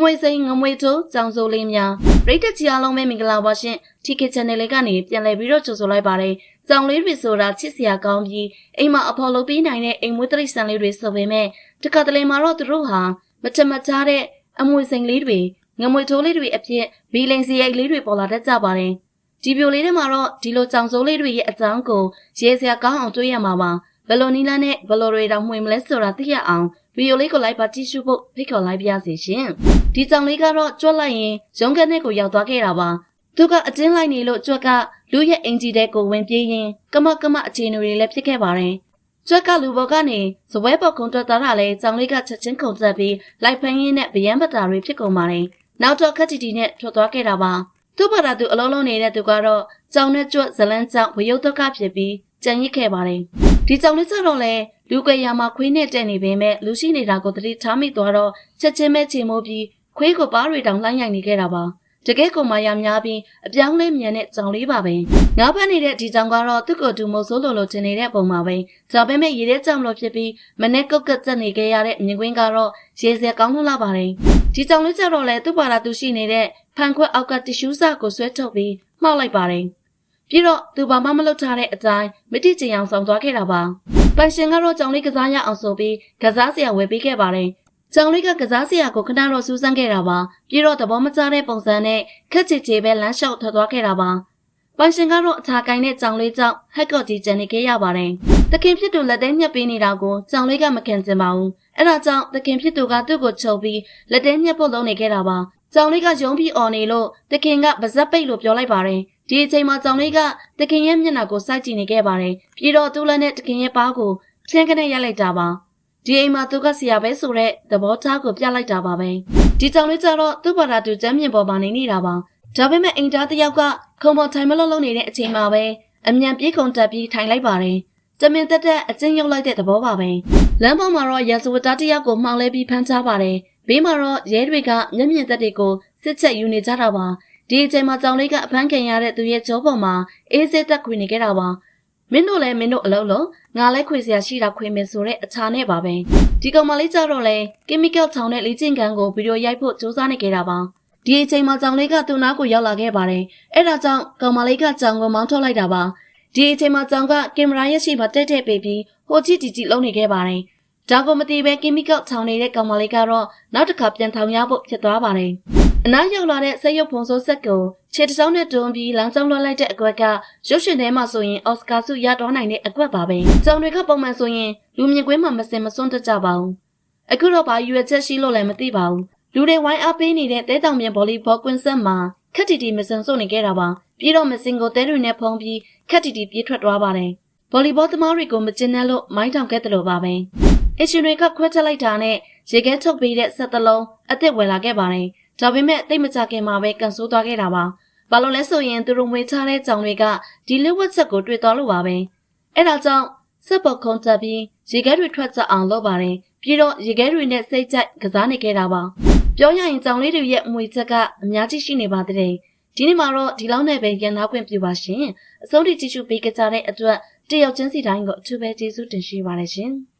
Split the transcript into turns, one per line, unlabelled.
မွေစိန်ငမွေထိုးကြောင်စိုးလေးများပရိသတ်ကြီးအားလုံးပဲမင်္ဂလာပါရှင် TK Channel လေးကနေပြန်လည်ပြီးတော့ကြိုဆိုလိုက်ပါတယ်ကြောင်လေးတွေဆိုတာချစ်စရာကောင်းပြီးအိမ်မှာအဖော်လုပ်ပြီးနိုင်တဲ့အိမ်မွေးတိရစ္ဆာန်လေးတွေဆိုပေမဲ့တခါတလေမှာတော့သူတို့ဟာမချမချတဲ့အမွေစိန်လေးတွေငမွေထိုးလေးတွေအဖြစ်ဘီလိန်စီရိုက်လေးတွေပေါ်လာတတ်ကြပါတယ်ဒီပြိုလေးထဲမှာတော့ဒီလိုကြောင်စိုးလေးတွေရဲ့အကြောင်းကိုရေးစရာကောင်းအောင်တွေးရမှာပါဘယ်လိုနီလာနဲ့ဘယ်လိုတွေတောင်မှွေမလဲဆိုတာသိရအောင် ဗီဒီယိုလေးကိုလိုက်ပါကြည့်ရှုဖို့ဖိတ်ခေါ်လိုက်ပါရစေရှင်။ဒီကြောင်လေးကတော့ကြွက်လိုက်ရင်ရုံးခန်းထဲကိုရောက်သွားခဲ့တာပါ။သူကအတင်းလိုက်နေလို့ကြွက်ကလူရဲ့အင်ဂျီတဲကိုဝင်ပြေးရင်ကမကမအခြေအနေတွေလည်းဖြစ်ခဲ့ပါတယ်။ကြွက်ကလူဘော်ကနေဇပွဲပေါ်ခုံထွက်သွားတာလဲကြောင်လေးကချက်ချင်းခုန်သက်ပြီးလိုက်ဖန်းရင်းနဲ့ဗျံပတာတွေဖြစ်ကုန်ပါတယ်။နောက်တော့ခက်တီတီနဲ့ထွက်သွားခဲ့တာပါ။သူ့ဘာသာသူအလုံးလုံးနေတဲ့သူကတော့ကြောင်နဲ့ကြွက်ဇလန်းကြောင့်ဝရုတ်တော့ကဖြစ်ပြီးကြံရစ်ခဲ့ပါတယ်။ဒီကြောင်လေးစတော့လဲ လူကွေရမှာခွေးနဲ့တက်နေပေမဲ့လူရှိနေတာကိုတတိထားမိသွားတော့ချက်ချင်းပဲချိန်မိုးပြီးခွေးကိုပါးတွေတောင်လှိုင်းရိုက်နေခဲ့တာပါတကယ်ကိုမာယာများပြီးအပြောင်းလဲမြန်တဲ့ကြောင်လေးပါပဲငါးဖက်နေတဲ့ဒီကြောင်ကတော့သူ့ကိုယ်သူမုတ်ဆိုးလိုလိုတင်နေတဲ့ပုံမှာပဲကြောင်ပဲမဲ့ရေထဲကြောင်လို့ဖြစ်ပြီးမနဲ့ကုတ်ကက်တက်နေခဲ့ရတဲ့မြင်ကွင်းကတော့ရေစက်ကောင်းလို့လာပါတယ်ဒီကြောင်လေးကြတော့လေသူ့ပါလာသူရှိနေတဲ့ဖန်ခွက်အောက်ကတ िश ူးစကိုဆွဲထုတ်ပြီးမှောက်လိုက်ပါတယ်ပြီးတော့သူဘာမှမလုပ်ထားတဲ့အတိုင်းမတိကျင်အောင်ဆောင်သွားခဲ့တာပါ ပိုင်ရှင်ကတော့ကြောင်လေးကစားရအောင်ဆိုပြီးကစားစရာဝယ်ပေးခဲ့ပါတယ်။ကြောင်လေးကကစားစရာကိုခဏတော့စူးစမ်းခဲ့တာပါ။ပြီးတော့သဘောမကျတဲ့ပုံစံနဲ့ခက်ချစ်ချေပဲလမ်းလျှောက်ထွက်သွားခဲ့တာပါ။ပိုင်ရှင်ကတော့အခြားကိုင်းတဲ့ကြောင်လေးကြောင့်ဟက်ကော့ကြီးကျန်နေခဲ့ရပါတယ်။တခင်ဖြစ်သူလက်ထဲညှက်ပေးနေတာကိုကြောင်လေးကမခင်ကျင်ပါဘူး။အဲဒါကြောင့်တခင်ဖြစ်သူကသူ့ကိုချုပ်ပြီးလက်ထဲညှက်ဖို့လုပ်နေခဲ့တာပါ။ကြောင်လေးကယုံပြီးអော်နေလို့တခင်ကပါဇက်ပိတ်လို့ပြောလိုက်ပါတယ်။ ဒီအချိန်မှာကြောင်လေးကတခင်ရဲ့မျက်နှာကိုစိုက်ကြည့်နေခဲ့ပါတယ်။ပြီးတော့သူ့လက်နဲ့တခင်ရဲ့ပါးကိုဖြန်းကနေရိုက်လိုက်တာပါဒီအိမ်မှာသူကဆရာပဲဆိုတဲ့သဘောထားကိုပြလိုက်တာပါပဲဒီကြောင်လေးကျတော့သူ့ဘာသာသူကျမ်းမြင်ပေါ်မှာနေနေတာပါဒါပေမဲ့အိမ်သားတစ်ယောက်ကခုံပေါ်ထိုင်မလို့လုံးနေတဲ့အချိန်မှာပဲအမြန်ပြေးခုန်တက်ပြီးထိုင်လိုက်ပါတယ်တမင်တက်တဲ့အကျဉ်းရုပ်လိုက်တဲ့သဘောပါပဲလမ်းပေါ်မှာတော့ရာဇဝတ်သားတစ်ယောက်ကိုမှောင်လဲပြီးဖမ်းချပါတယ်ဘေးမှာတော့ရဲတွေကမျက်မြင်သက်တွေကိုစစ်ချက်ယူနေကြတာပါ ဒီအချိန်မှာကြောင်လေးကအဖမ်းခံရတဲ့သူရဲ့ကြောပေါ်မှာအေးစစ်တက်ခွေနေခဲ့တာပါမင်းတို့လည်းမင်းတို့အလုံးလုံးငါလည်းခွေစရာရှိတာခွေမယ်ဆိုတဲ့အခြာနဲ့ပါပဲဒီကောင်မလေးကြတော့လေကင်မီကယ်ထောင်တဲ့လေ့ကျင့်ခန်းကိုဗီဒီယိုရိုက်ဖို့စူးစမ်းနေကြတာပါဒီအချိန်မှာကြောင်လေးကသူ့နားကိုရောက်လာခဲ့ပါတယ်အဲ့ဒါကြောင့်ကောင်မလေးကကြောင်ကိုမောင်းထုတ်လိုက်တာပါဒီအချိန်မှာကြောင်ကကင်မရာရဲ့ရှိမှာတက်တက်ပေးပြီးဟိုကြည့်ကြည့်ကြည့်လုံးနေခဲ့ပါတယ်ဒါကိုမသိပဲကင်မီကယ်ထောင်နေတဲ့ကောင်မလေးကတော့နောက်တစ်ခါပြန်ထောင်ရဖို့ဖြစ်သွားပါတယ် အနားရောက်လာတဲ့ဆက်ရုပ်ဖုံဆိုးဆက်ကိုခြေတစောင်းနဲ့တွန်းပြီးလမ်းကြောင်းလွှတ်လိုက်တဲ့အကွက်ကရုပ်ရှင်ထဲမှာဆိုရင်အော်စကာဆုရတော့နိုင်တဲ့အကွက်ပါပဲ။ကြောင်တွေကပုံမှန်ဆိုရင်လူမြင်ကွင်းမှာမစင်မစွန်းတတ်ကြပါဘူး။အခုတော့ဘာရွယ်ချက်ရှိလို့လည်းမသိပါဘူး။လူတွေဝိုင်းအားပေးနေတဲ့တဲတောင်မြန်ဗော်လီဘောကွင်းဆက်မှာခက်တီတီမစင်စွန့်နေခဲ့တာပါ။ပြီးတော့မစင်ကိုတဲတွေနဲ့ဖုံးပြီးခက်တီတီပြေးထွက်သွားပါတယ်။ဗော်လီဘောသမားတွေကိုမကျင်းနဲ့လို့မိုင်းတောင်ခဲ့တယ်လို့ပါပဲ။အရှင်တွေကခွဲချက်လိုက်တာနဲ့ရေခဲထုတ်ပေးတဲ့ဆက်တလုံးအစ်စ်ဝယ်လာခဲ့ပါတယ်။ ဒါပေမဲ့တိတ်မကြခင်မှာပဲကန်ဆိုးသွားခဲ့တာပါ။ဘာလို့လဲဆိုရင်သူတို့မွေးထားတဲ့ကြောင်တွေကဒီလက်ဝက်ချက်ကိုတွေ့သွားလို့ပါပဲ။အဲဒါကြောင့်စက်ပေါ်ခုံတက်ပြီးရေခဲတွေထွက်ကြအောင်လုပ်ပါတယ်။ပြီးတော့ရေခဲတွေနဲ့စိတ်ကြိုက်ကစားနေခဲ့တာပါ။ပြောရရင်ကြောင်လေးတွေရဲ့မွေချက်ကအများကြီးရှိနေပါတဲ့။ဒီနေ့မှာတော့ဒီလောက်နဲ့ပဲရန်သားခွင့်ပြုပါရှင်။အဆုံးထိကြည့်ရှုပေးကြတဲ့အတွက်တယောက်ချင်းစီတိုင်းကိုအထူးပဲကျေးဇူးတင်ရှိပါတယ်ရှင်။